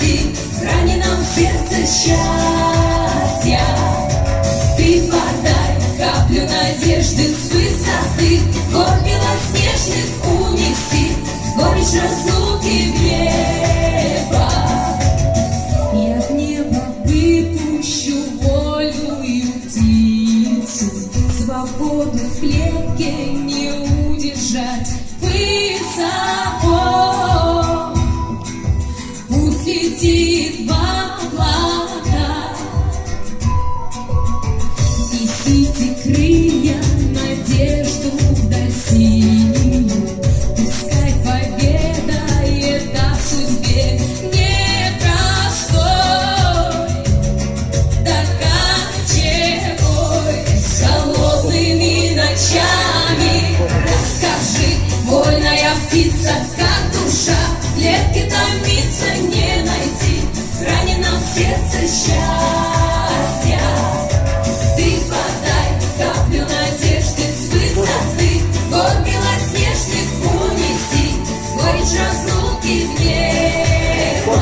летит сердце счастья. Ты подай каплю надежды с высоты, гор белоснежных унеси, горечь разум. Птица, как душа, клетки томится не найти, ранено в сердце счастья. Ты подай каплю надежды с высоты, гор белоснежных унеси, горечь разлуки в небо.